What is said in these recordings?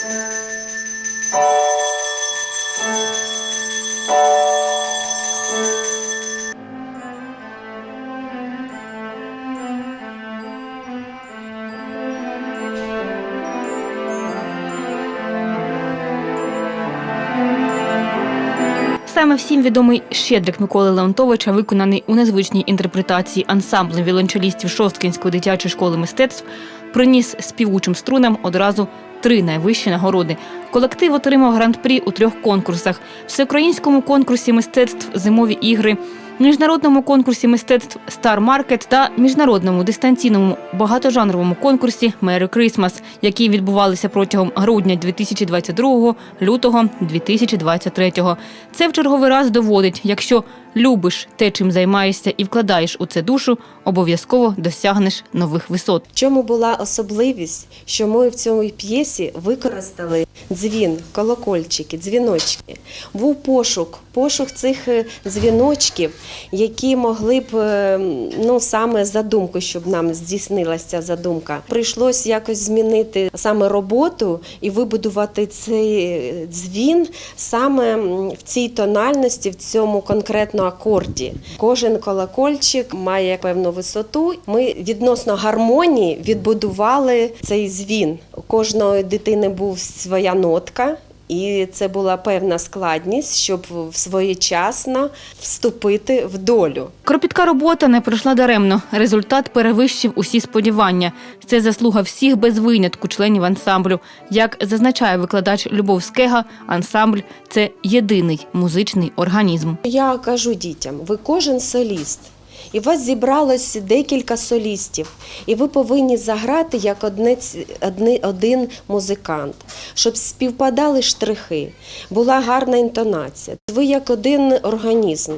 Саме всім відомий щедрик Миколи Леонтовича, виконаний у незвичній інтерпретації ансамблем віолончелістів Шосткінської дитячої школи мистецтв, приніс співучим струнам одразу три найвищі нагороди. Колектив отримав гран-прі у трьох конкурсах: всеукраїнському конкурсі мистецтв Зимові ігри, міжнародному конкурсі мистецтв Star Market та міжнародному дистанційному багатожанровому конкурсі Merry Christmas, які відбувалися протягом грудня 2022 лютого 2023. Це в черговий раз доводить, якщо любиш те, чим займаєшся, і вкладаєш у це душу, обов'язково досягнеш нових висот. Чому була особливість, що ми в цьому п'єсі використали дзвін, колокольчики, дзвіночки. Був пошук, пошук цих е, дзвіночків, які могли б е, ну саме задумку, щоб нам здійснилася ця задумка. Прийшлось якось змінити саме роботу і вибудувати цей е, дзвін саме в цій тональності, в цьому конкретно акорді. Кожен колокольчик має певну висоту. Ми відносно гармонії відбудували цей звін. У кожної дитини був своя нотка. І це була певна складність, щоб своєчасно вступити в долю. Кропітка робота не пройшла даремно. Результат перевищив усі сподівання. Це заслуга всіх без винятку членів ансамблю. Як зазначає викладач Любов Скега, ансамбль це єдиний музичний організм. Я кажу дітям: ви кожен соліст. І у вас зібралось декілька солістів, і ви повинні заграти як одне, одне, один музикант, щоб співпадали штрихи, була гарна інтонація. Ви як один організм.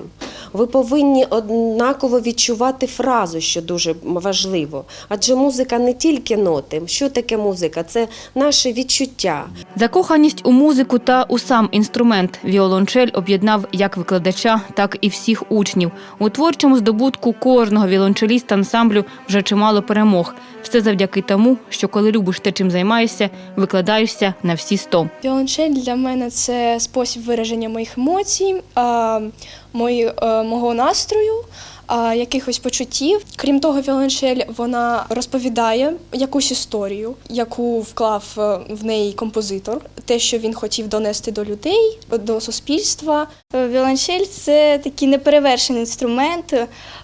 Ви повинні однаково відчувати фразу, що дуже важливо. Адже музика не тільки ноти. Що таке музика? Це наше відчуття. Закоханість у музику та у сам інструмент віолончель об'єднав як викладача, так і всіх учнів. У творчому здобутку кожного віолончеліста ансамблю вже чимало перемог. Все завдяки тому, що коли любиш те, чим займаєшся, викладаєшся на всі сто. Віолончель для мене це спосіб вираження моїх емоцій, а, мої, е, мого настрою, якихось почуттів. Крім того, віолончель вона розповідає якусь історію, яку вклав е, в неї композитор, те, що він хотів донести до людей, до суспільства. Віолончель це такий неперевершений інструмент,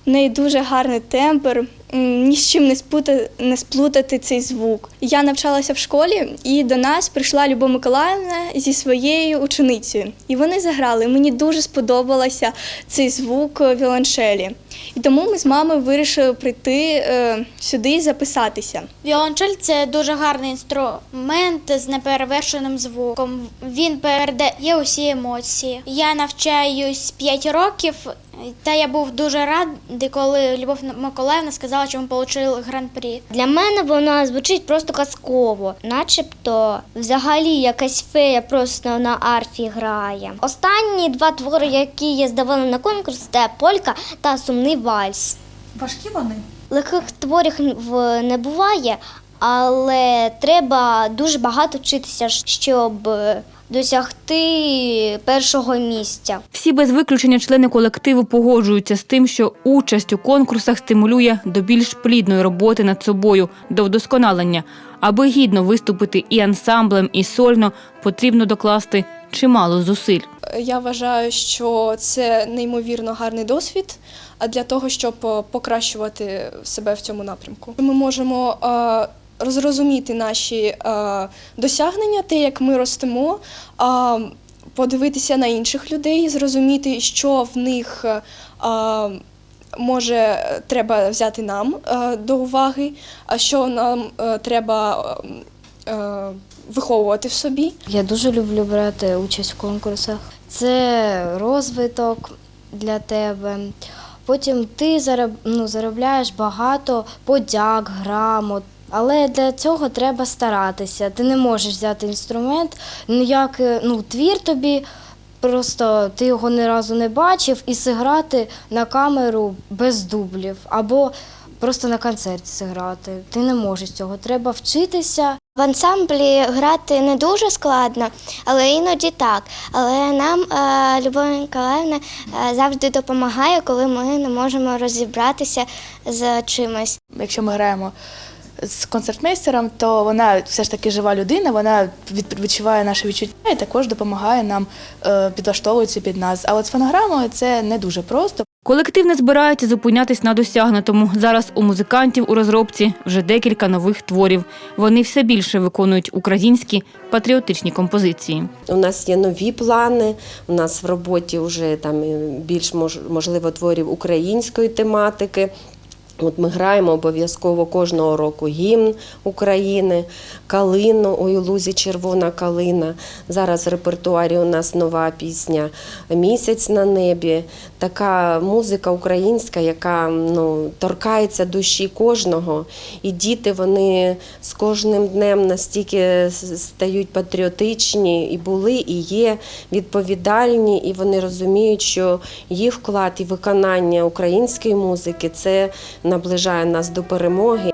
в неї дуже гарний тембр. Ні з чим не сплутати, не сплутати цей звук. Я навчалася в школі, і до нас прийшла Любов Миколаївна зі своєю ученицею. І вони заграли. Мені дуже сподобався цей звук е, віолончелі. І тому ми з мамою вирішили прийти е, сюди і записатися. Віолончель це дуже гарний інструмент з неперевершеним звуком. Він передає усі емоції. Я навчаюсь 5 років, та я був дуже радий, коли Любов Миколаївна сказала, що ми отримали гран-прі. Для мене вона звучить просто казково, начебто взагалі якась фея просто на арфі грає. Останні два твори, які я здавала на конкурс, це полька та сумний вальс. Важкі вони? Легких творів не буває, але треба дуже багато вчитися, щоб досягти першого місця. Всі без виключення члени колективу погоджуються з тим, що участь у конкурсах стимулює до більш плідної роботи над собою, до вдосконалення. Аби гідно виступити і ансамблем, і сольно, потрібно докласти чимало зусиль. Я вважаю, що це неймовірно гарний досвід а для того, щоб е, покращувати себе в цьому напрямку. Ми можемо е, розрозуміти наші е, досягнення, те, як ми ростемо, подивитися на інших людей, зрозуміти, що в них. е, Може, треба взяти нам е, до уваги, а що нам треба виховувати в собі. Я дуже люблю брати участь в конкурсах. Це розвиток для тебе. Потім ти зароб, ну, заробляєш багато подяк, грамот. Але для цього треба старатися. Ти не можеш взяти інструмент, ніяк ну, твір тобі, просто ти його ні разу не бачив, і зіграти на камеру без дублів або просто на концерті зіграти. Ти не можеш цього. Треба вчитися. В ансамблі грати не дуже складно, але іноді так. Але нам е, Любов Миколаївна е, завжди допомагає, коли ми не можемо розібратися з чимось. Якщо ми граємо з концертмейстером, то вона все ж таки жива людина, вона від- відчуває наші відчуття і також допомагає нам е, підлаштовується під нас. А от з фонограмою це не дуже просто. Колектив не збирається зупинятись на досягнутому. Зараз у музикантів у розробці вже декілька нових творів. Вони все більше виконують українські патріотичні композиції. У нас є нові плани. У нас в роботі вже там більш мож- можливо творів української тематики. От ми граємо обов'язково кожного року гімн України, калину ой, у лузі червона калина. Зараз в репертуарі у нас нова пісня Місяць на небі. Така музика українська, яка ну, торкається душі кожного. І діти вони з кожним днем настільки стають патріотичні, і були, і є відповідальні, і вони розуміють, що їх вклад і виконання української музики це наближає нас до перемоги.